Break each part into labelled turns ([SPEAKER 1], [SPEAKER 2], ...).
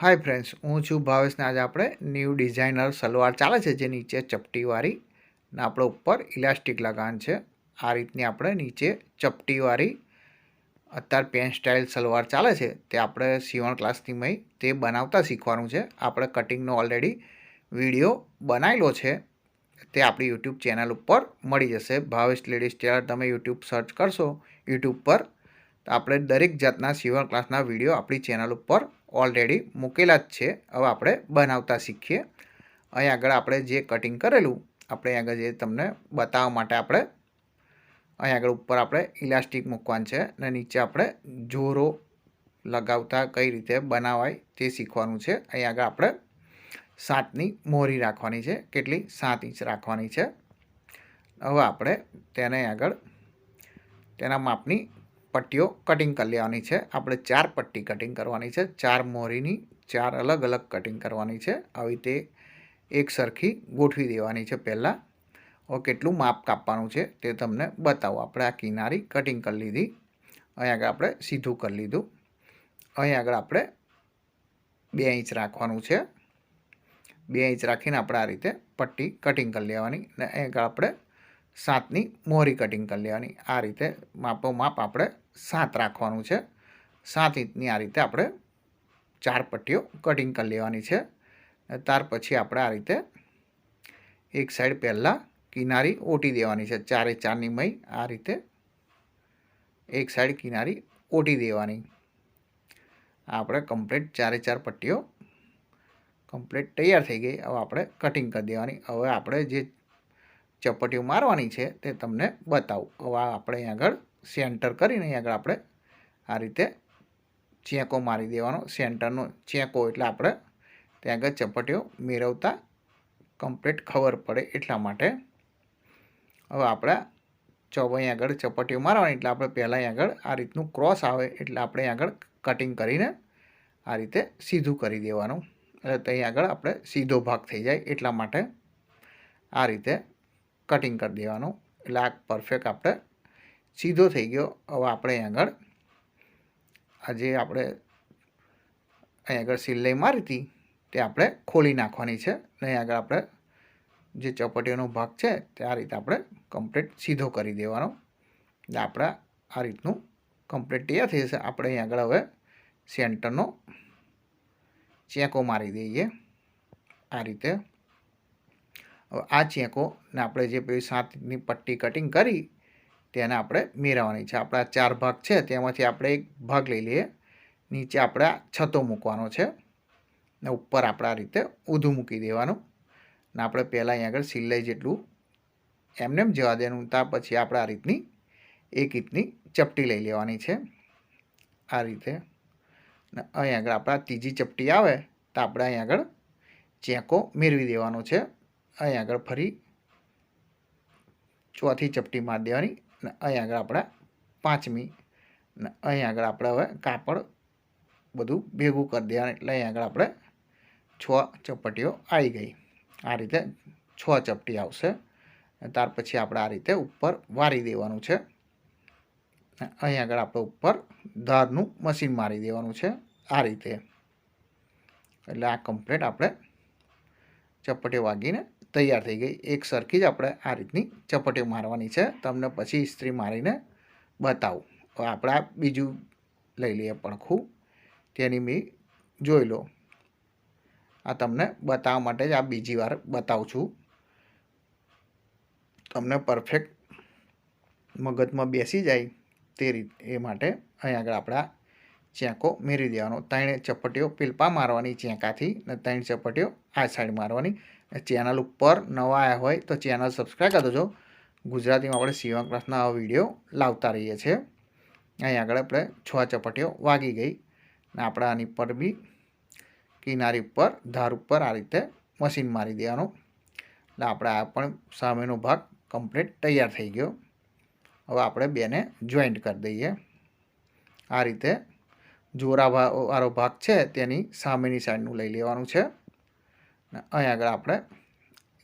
[SPEAKER 1] Hi friends હું છું ભાવેશને આજે આપણે ન્યૂ ડિઝાઇનર સલવાર ચાલે છે જે નીચે ચપટીવાળી ને આપણે ઉપર ઇલાસ્ટિક લગાન છે. આ રીતની આપણે નીચે ચપટીવાળી અત્યારે પેન્ટ સ્ટાઇલ સલવાર ચાલે છે. તે આપણે સીવણ ક્લાસની મય તે બનાવતા શીખવાનું છે. આપણે કટિંગનો ઓલરેડી વીડિયો બનાવેલો છે. તે આપણી યુટ્યુબ ચેનલ ઉપર મળી જશે. ભાવેશ લેડીઝ ટેલર તમે યુટ્યુબ સર્ચ કરશો. યુટ્યુબ પર તો આપણે દરેક જાતના સીવણ ક્લાસના વીડિયો આપણી ચેનલ ઉપર ઓલરેડી મૂકેલા જ છે. હવે આપણે બનાવતા શીખીએ. અહીં આગળ આપણે જે કટિંગ કરેલું, આપણે આગળ જે તમને બતાવવા માટે આપણે અહીં આગળ ઉપર આપણે ઇલાસ્ટિક મૂકવાનું છે અને નીચે આપણે જોરો લગાવતા કઈ રીતે બનાવાય તે શીખવાનું છે. અહીં આગળ આપણે સાતની મોરી રાખવાની છે. કેટલી? સાત ઇંચ રાખવાની છે. હવે આપણે તેને આગળ તેના માપની પટ્ટીઓ કટિંગ કરી લેવાની છે. આપણે ચાર પટ્ટી કટિંગ કરવાની છે. ચાર મોરીની ચાર અલગ અલગ કટિંગ કરવાની છે. આવી રીતે એક સરખી ગોઠવી દેવાની છે પહેલાં. હવે કેટલું માપ કાપવાનું છે તે તમને બતાવો. આપણે આ કિનારી કટિંગ કરી લીધી. અહીં આગળ આપણે સીધું કરી લીધું. અહીં આગળ આપણે બે ઇંચ રાખવાનું છે. બે ઇંચ રાખીને આપણે આ રીતે પટ્ટી કટિંગ કરી લેવાની. અને અહીં આગળ આપણે સાતની મોરી કટિંગ કરી લેવાની. આ રીતે માપો માપ આપણે સાત રાખવાનું છે. સાત ઇંચની આ રીતે આપણે ચાર પટ્ટીઓ કટિંગ કરી લેવાની છે. ત્યાર પછી આપણે આ રીતે એક સાઈડ પહેલાં કિનારી ઓટી દેવાની છે. ચારે ચારની મય આ રીતે એક સાઈડ કિનારી ઓટી દેવાની. આપણે કમ્પ્લીટ ચારે ચાર પટ્ટીઓ કમ્પ્લીટ તૈયાર થઈ ગઈ. હવે આપણે કટિંગ કરી દેવાની. હવે આપણે જે ચપટીઓ મારવાની છે તે તમને બતાવું. હવે આપણે અહીં આગળ સેન્ટર કરીને અહીં આગળ આપણે આ રીતે ચેકો મારી દેવાનો. સેન્ટરનો ચેકો એટલે આપણે ત્યાં આગળ ચપટીઓ મેળવતા કમ્પ્લીટ ખબર પડે એટલા માટે. હવે આપણે અહીં આગળ ચપટીઓ મારવાની એટલે આપણે પહેલાં આગળ આ રીતનું ક્રોસ આવે એટલે આપણે આગળ કટિંગ કરીને આ રીતે સીધું કરી દેવાનું. એટલે ત્યાં આગળ આપણે સીધો ભાગ થઈ જાય એટલા માટે આ રીતે કટિંગ કરી દેવાનું. એટલે આ પરફેક્ટ આપણે સીધો થઈ ગયો. હવે આપણે અહીં આગળ આજે આપણે અહીં આગળ સિલાઈ મારી હતી તે આપણે ખોલી નાખવાની છે. અહીં આગળ આપણે જે ચપટીઓનો ભાગ છે તે આ રીતે આપણે કમ્પ્લીટ સીધો કરી દેવાનો. એટલે આપણે આ રીતનું કમ્પ્લીટ તૈયાર થઈ જશે. આપણે અહીં આગળ હવે સેન્ટરનો ચેકો મારી દઈએ. આ રીતે હવે આ ચેકોને આપણે જે પેલી સાતની પટ્ટી કટિંગ કરી, તેને આપણે મેળવવાની છે. આપણા ચાર ભાગ છે, તેમાંથી આપણે એક ભાગ લઈ લઈએ. નીચે આપણે છતો મૂકવાનો છે. ને ઉપર આપણે આ રીતે ઊંધું મૂકી દેવાનું. ને આપણે પહેલાં અહીં આગળ સિલાઈ જેટલું એમને એમ જવા દેવાનું. ત્યાં પછી આપણે આ રીતની એક રીતની ચપટી લઈ લેવાની છે. આ રીતે. ને અહીં આગળ આપણા ત્રીજી ચપટી આવે, તો આપણે અહીં આગળ ચેકો મેળવી દેવાનો છે. અહીં આગળ ફરી ચોથી ચપટી મારી દેવાની ને અહીં આગળ આપણે પાંચમી ને અહીં આગળ આપણે હવે કાપડ બધું ભેગું કરી દેવાનું એટલે અહીં આગળ આપણે છ ચપટીઓ આવી ગઈ. આ રીતે છ ચપટી આવશે ત્યાર પછી આપણે આ રીતે ઉપર વારી દેવાનું છે. અહીં આગળ આપણે ઉપર ધારનું મશીન મારી દેવાનું છે આ રીતે. એટલે આ કમ્પ્લીટ આપણે ચપટીઓ વાગીને તૈયાર થઈ ગઈ. એક સરખી જ આપણે આ રીતની ચપટીઓ મારવાની છે. તમને પછી ઇસ્ત્રી મારીને બતાવું. હવે આપણે બીજું લઈ લઈએ પડખું. તેની મેં જોઈ લો. આ તમને બતાવવા માટે જ આ બીજી વાર બતાવું છું. તમને પરફેક્ટ મગજમાં બેસી જાય તે રીત એ માટે અહીં આગળ આપણા ચેકો મેળવી દેવાનો ત્રણ ચપટીઓ પીલપા મારવાની ચેંકાથી ને ત્રણ ચપટીઓ આ સાઈડ મારવાની. ચેનલ ઉપર નવા આવ્યા હોય તો ચેનલ સબસ્ક્રાઈબ કરી દેજો. ગુજરાતીમાં આપણે સીવણ ક્લાસના વીડિયો લાવતા રહીએ છીએ. અહીં આગળ આપણે છ ચપટીઓ વાગી ગઈ. ને આપણે આની પર બી કિનારી ઉપર, ધાર ઉપર આ રીતે મશીન મારી દેવાનું. એટલે આપણે આ પણ સામેનો ભાગ કમ્પ્લીટ તૈયાર થઈ ગયો. હવે આપણે બેને જોઈન્ટ કરી દઈએ. આ રીતે જોરા વાળો ભાગ છે તેની સામેની સાઈડનું લઈ લેવાનું છે. અહીં આગળ આપણે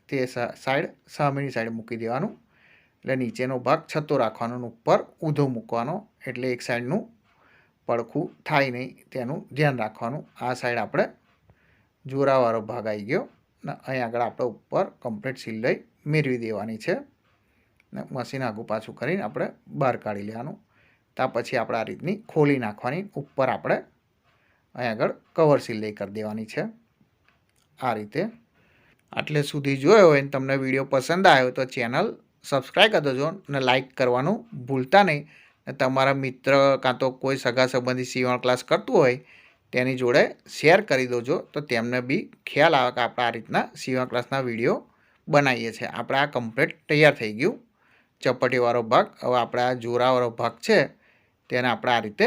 [SPEAKER 1] તે સાઈડ સામેની સાઈડ મૂકી દેવાનું. એટલે નીચેનો ભાગ છતો રાખવાનો ઉપર ઊંધો મૂકવાનો. એટલે એક સાઈડનું પડખું થાય નહીં તેનું ધ્યાન રાખવાનું. આ સાઈડ આપણે જોરાવાળો ભાગ આવી ગયો. ને અહીં આગળ આપણે ઉપર કમ્પ્લીટ સિલાઈ મેળવી દેવાની છે. ને મશીન આગું પાછું કરીને આપણે બહાર કાઢી લેવાનું. ત્યાર પછી આપણે આ રીતની ખોલી નાખવાની. ઉપર આપણે અહીં આગળ કવર સિલાઈ કરી દેવાની છે. આ રીતે. આટલે સુધી જોયો હોય તમને વીડિયો પસંદ આવ્યો તો ચેનલ સબસ્ક્રાઈબ કરી દેજો અને લાઇક કરવાનું ભૂલતા નહીં. અને તમારા મિત્ર કાં તો કોઈ સગા સંબંધી સીવણ ક્લાસ કરતું હોય તેની જોડે શેર કરી દેજો તો તેમને બી ખ્યાલ આવે કે આપણે આ રીતના સીવણ ક્લાસના વીડિયો બનાવીએ છીએ. આપણે આ કમ્પ્લીટ તૈયાર થઈ ગયું. ચપટીવાળો ભાગ. હવે આપણે આ જોરાવાળો ભાગ છે તેને આપણે આ રીતે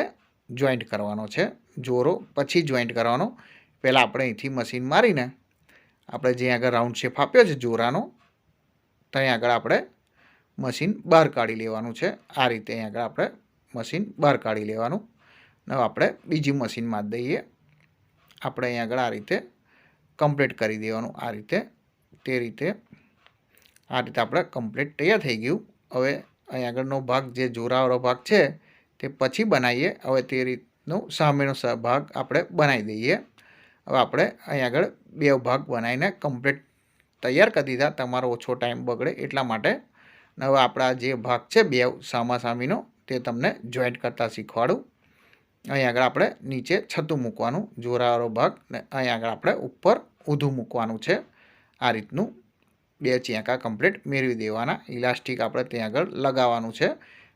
[SPEAKER 1] જોઈન્ટ કરવાનો છે. જોરો, પછી જોઈન્ટ કરવાનો. પહેલાં આપણે અહીંથી મશીન મારીને આપણે જ્યાં આગળ રાઉન્ડ શેપ આપ્યો છે જોરાનો, ત્યાં આગળ આપણે મશીન બહાર કાઢી લેવાનું છે. આ રીતે અહીં આગળ આપણે મશીન બહાર કાઢી લેવાનું. હવે આપણે બીજી મશીનમાં દઈએ. આપણે અહીં આગળ આ રીતે કમ્પ્લીટ કરી દેવાનું. આ રીતે, તે રીતે આ રીતે આપણે કમ્પ્લીટ તૈયાર થઈ ગયું. હવે અહીં આગળનો ભાગ જે જોરાવાળો ભાગ છે તે પછી બનાવીએ. હવે તે રીતનું સામેનો ભાગ આપણે બનાવી દઈએ. હવે આપણે અહીં આગળ બે ભાગ બનાવીને કમ્પ્લીટ તૈયાર કરી દીધા. તમારો ઓછો ટાઈમ બગડે એટલા માટે. હવે આપણા જે ભાગ છે બે સામાસામીનો તે તમને જોઈન્ટ કરતાં શીખવાડું. અહીં આગળ આપણે નીચે છતું મૂકવાનું જોરાવાળો ભાગ ને અહીં આગળ આપણે ઉપર ઊંધું મૂકવાનું છે. આ રીતનું બે ચેંકા કમ્પ્લીટ મેળવી દેવાના. ઇલાસ્ટિક આપણે ત્યાં આગળ લગાવવાનું છે.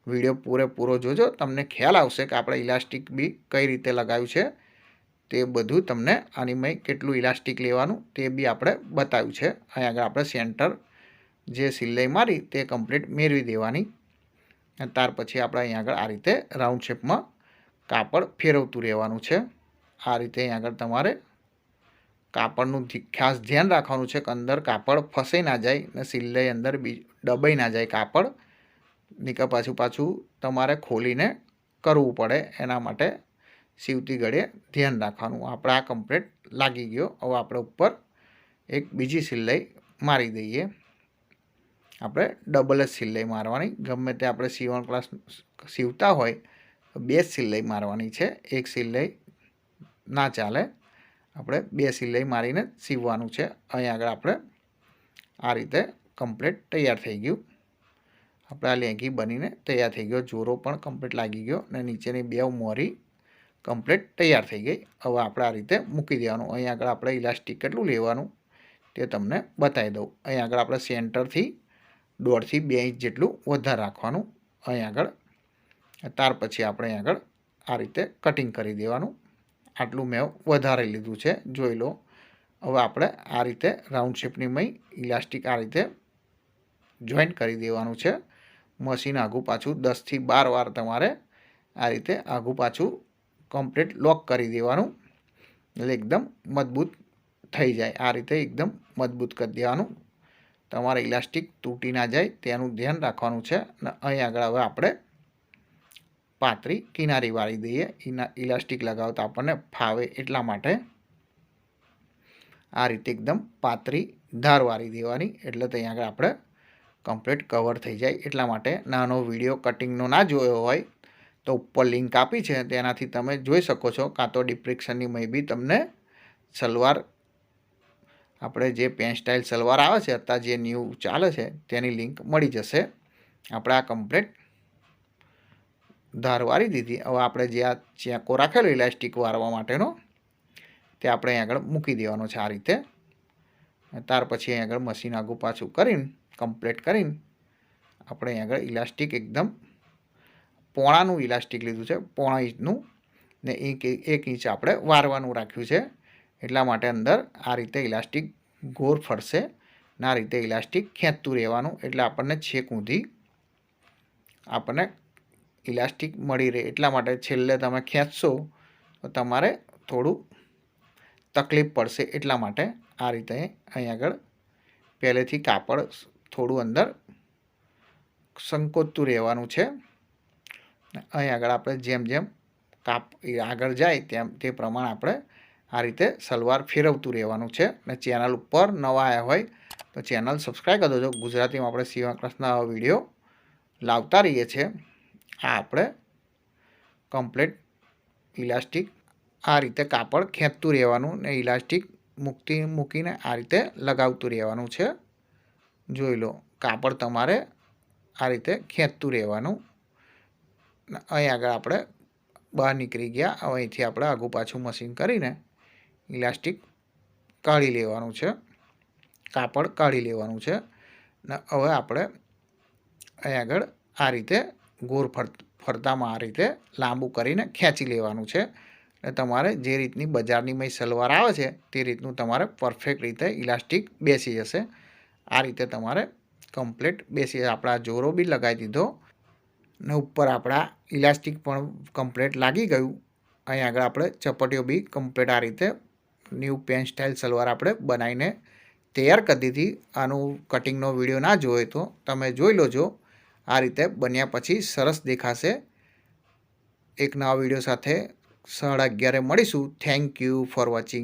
[SPEAKER 1] વીડિયો પૂરેપૂરો જોજો. તમને ખ્યાલ આવશે કે આપણે ઇલાસ્ટિક બી કઈ રીતે લગાવ્યું છે. તે બધું તમને આનીમય કેટલું ઇલાસ્ટિક લેવાનું તે બી આપણે બતાવ્યું છે. અહીં આગળ આપણે સેન્ટર જે સિલાઈ મારી તે કમ્પ્લીટ મેળવી દેવાની. ત્યાર પછી આપણે અહીં આગળ આ રીતે રાઉન્ડ શેપમાં કાપડ ફેરવતું રહેવાનું છે. આ રીતે અહીં આગળ તમારે કાપડનું ખાસ ધ્યાન રાખવાનું છે કે અંદર કાપડ ફસાઈ ના જાય ને સિલાઈ અંદર બી, દબાઈ ના જાય કાપડ. નીકળ પાછું પાછું તમારે ખોલીને કરવું પડે. એના માટે સીવતી ઘડીએ ધ્યાન રાખવાનું. આપણે આ કમ્પ્લેટ લાગી ગયો. હવે આપણે ઉપર એક બીજી સિલાઈ મારી દઈએ. આપણે ડબલ જ સિલાઈ મારવાની. ગમે તે આપણે સીવણ ક્લાસ સીવતા હોય બે સિલાઈ મારવાની છે. એક સિલાઈ ના ચાલે. આપણે બે સિલાઈ મારીને સીવવાનું છે. અહીં આગળ આપણે આ રીતે કમ્પ્લેટ તૈયાર થઈ ગયું. આપણે લેંગી બનીને તૈયાર થઈ ગયો. જોરો પણ કમ્પ્લીટ લાગી ગયો અને નીચેની બે મોરી કમ્પ્લીટ તૈયાર થઈ ગઈ. હવે આપણે આ રીતે મૂકી દેવાનું. અહીં આગળ આપણે ઇલાસ્ટિક કેટલું લેવાનું તે તમને બતાવી દઉં. અહીં આગળ આપણે સેન્ટરથી દોઢથી બે ઇંચ જેટલું વધારે રાખવાનું. અહીં આગળ ત્યાર પછી આપણે અહીં આગળ આ રીતે કટિંગ કરી દેવાનું. આટલું મેં વધારે લીધું છે. જોઈ લો. હવે આપણે આ રીતે રાઉન્ડ શેપની મય ઇલાસ્ટિક આ રીતે જોઈન્ટ કરી દેવાનું છે. મશીન આઘું પાછું દસથી બાર વાર તમારે આ રીતે આઘું પાછું કમ્પ્લીટ લોક કરી દેવાનું. એટલે એકદમ મજબૂત થઈ જાય. આ રીતે એકદમ મજબૂત કરી દેવાનું. તમારે ઇલાસ્ટિક તૂટી ના જાય તેનું ધ્યાન રાખવાનું છે. અને અહીં આગળ હવે આપણે પાતળી કિનારી વાળી દઈએ. ઇલાસ્ટિક લગાવતા આપણને ફાવે એટલા માટે. આ રીતે એકદમ પાતળી ધાર વાળી દેવાની. એટલે ત્યાં આગળ આપણે કમ્પ્લીટ કવર થઈ જાય એટલા માટે નાનો વીડિયો કટિંગનો ના જોયો હોય તો ઉપર લિંક આપી છે, તેનાથી તમે જોઈ શકો છો. કાં તો ડિપ્રેક્શનની મે બી તમને સલવાર, આપણે જે પેન સ્ટાઇલ સલવાર આવે છે, અત્યારે જે ન્યૂ ચાલે છે, તેની લિંક મળી જશે. આપણે આ કમ્પ્લીટ ધાર વારી દીધી. હવે આપણે જે આ ચેકો રાખેલો ઇલાસ્ટિક વારવા માટેનો, તે આપણે આગળ મૂકી દેવાનો છે આ રીતે. ત્યાર પછી અહીં આગળ મશીન આગું પાછું કરીને કમ્પ્લીટ કરીને, આપણે અહીં આગળ ઇલાસ્ટિક એકદમ પોણાનું ઇલાસ્ટિક લીધું છે, પોણા ઇંચનું, ને એક એક ઇંચ આપણે વારવાનું રાખ્યું છે. એટલા માટે અંદર આ રીતે ઇલાસ્ટિક ગોર ફરશે ને આ રીતે ઇલાસ્ટિક ખેંચતું રહેવાનું. એટલે આપણને છેક ઊંધી આપણને ઇલાસ્ટિક મળી રહે. એટલા માટે છેલ્લે તમે ખેંચશો તો તમારે થોડું તકલીફ પડશે. એટલા માટે આ રીતે અહીં આગળ પહેલેથી કાપડ થોડું અંદર સંકોચતું રહેવાનું છે. અહીં આગળ આપણે જેમ જેમ કાપ આગળ જાય તેમ તે પ્રમાણે આપણે આ રીતે સલવાર ફેરવતું રહેવાનું છે. અને ચેનલ ઉપર નવા આવ્યા હોય તો ચેનલ સબસ્ક્રાઈબ કરી દેજો. ગુજરાતીમાં આપણે સીવા ક્લાસના વીડિયો લાવતા રહીએ છીએ. આ આપણે કમ્પ્લીટ ઇલાસ્ટિક આ રીતે કાપડ ખેંચતું રહેવાનું ને ઇલાસ્ટિક મૂકતી, મૂકીને આ રીતે લગાવતું રહેવાનું છે. જોઈ લો, કાપડ તમારે આ રીતે ખેંચતું રહેવાનું. અહીં આગળ આપણે બહાર નીકળી ગયા અહીંથી આપણે આગું પાછું મશીન કરીને ઇલાસ્ટિક કાઢી લેવાનું છે. કાપડ કાઢી લેવાનું છે. ને હવે આપણે અહીં આગળ આ રીતે ગોળ ફર, ફરતામાં આ રીતે લાંબુ કરીને ખેંચી લેવાનું છે. ને તમારે જે રીતની બજારની મય સલવાર આવે છે, તે રીતનું તમારે પરફેક્ટ રીતે ઇલાસ્ટિક બેસી જશે. આ રીતે તમારે કમ્પ્લીટ બેસી આપણા જોરો બી લગાવી દીધો ને ઉપર આપણા ઇલાસ્ટિક પણ કમ્પ્લીટ લાગી ગયું. અહીં આગળ આપણે ચપટીઓ બી કમ્પ્લીટ આ રીતે ન્યૂ પેન સ્ટાઇલ સલવાર આપણે બનાવીને તૈયાર કરી દીધી. આનું કટિંગનો વીડિયો ના જોયો તો તમે જોઈ લોજો. આ રીતે બન્યા પછી સરસ દેખાશે. એક નવા વીડિયો સાથે સાડા અગિયારે મળીશું. Thank you for watching